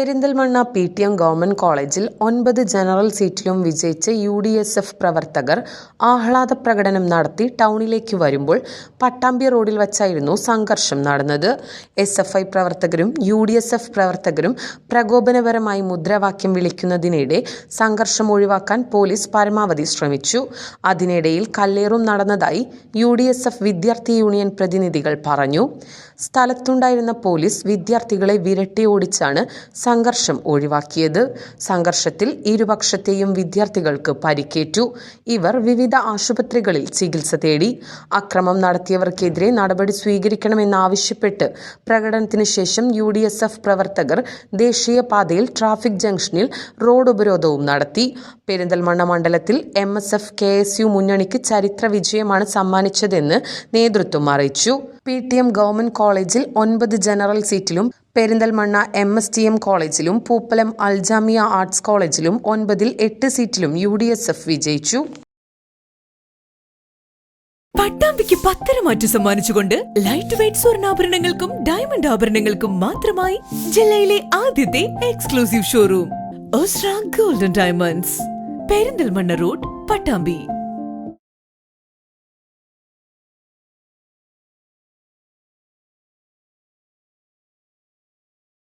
Perinthalmanna P T M government കോളേജിൽ ഒൻപത് general സീറ്റിലും വിജയിച്ച യു ഡി എസ് എഫ് പ്രവർത്തകർ ആഹ്ലാദ പ്രകടനം നടത്തി ടൗണിലേക്ക് വരുമ്പോൾ പട്ടാമ്പി റോഡിൽ വച്ചായിരുന്നു സംഘർഷം നടന്നത്. എസ് എഫ് ഐ പ്രവർത്തകരും യു ഡി എസ് എഫ് പ്രവർത്തകരും പ്രകോപനപരമായി മുദ്രാവാക്യം വിളിക്കുന്നതിനിടെ സംഘർഷം ഒഴിവാക്കാൻ പോലീസ് പരമാവധി ശ്രമിച്ചു. അതിനിടയിൽ കല്ലേറും നടന്നതായി യു ഡി എസ് എഫ് വിദ്യാർത്ഥി യൂണിയൻ പ്രതിനിധികൾ പറഞ്ഞു. സ്ഥലത്തുണ്ടായിരുന്ന പോലീസ് വിദ്യാർത്ഥികളെ വിരട്ടി ഓടിച്ചാണ് സംഘർഷം ഒഴിവാക്കിയത്. സംഘർഷത്തിൽ ഇരുപക്ഷത്തെയും വിദ്യാർത്ഥികൾക്ക് പരിക്കേറ്റു. ഇവർ വിവിധ ആശുപത്രികളിൽ ചികിത്സ തേടി. അക്രമം നടത്തിയവർക്കെതിരെ നടപടി സ്വീകരിക്കണമെന്നാവശ്യപ്പെട്ട് പ്രകടനത്തിന് ശേഷം യു ഡി എസ് എഫ് പ്രവർത്തകർ ദേശീയപാതയിൽ ട്രാഫിക് ജംഗ്ഷനിൽ റോഡ് ഉപരോധവും നടത്തി. പെരിന്തൽമണ്ണ മണ്ഡലത്തിൽ M S F K S U മുന്നണിക്ക് ചരിത്ര വിജയമാണ് സമ്മാനിച്ചതെന്ന് നേതൃത്വം അറിയിച്ചു. പി ടി എം ഗവൺമെന്റ് കോളേജിൽ ഒൻപത് ജനറൽ സീറ്റിലും Perinthalmanna M S T M കോളേജിലും പൂപ്പലം അൽജാമിയ ആർട്സ് കോളേജിലും ഒൻപതിൽ എട്ട് സീറ്റിലും യു ഡി എസ് എഫ് വിജയിച്ചു. പട്ടാമ്പിക്ക് പത്തര മാറ്റി സമ്മാനിച്ചുകൊണ്ട് ലൈറ്റ് വെയ്റ്റ് സ്വർണാഭരണങ്ങൾക്കും ഡയമണ്ട് ആഭരണങ്ങൾക്കും മാത്രമായി ജില്ലയിലെ ആദ്യത്തെ exclusive showroom golden diamonds Perinthalmanna road Pattambi.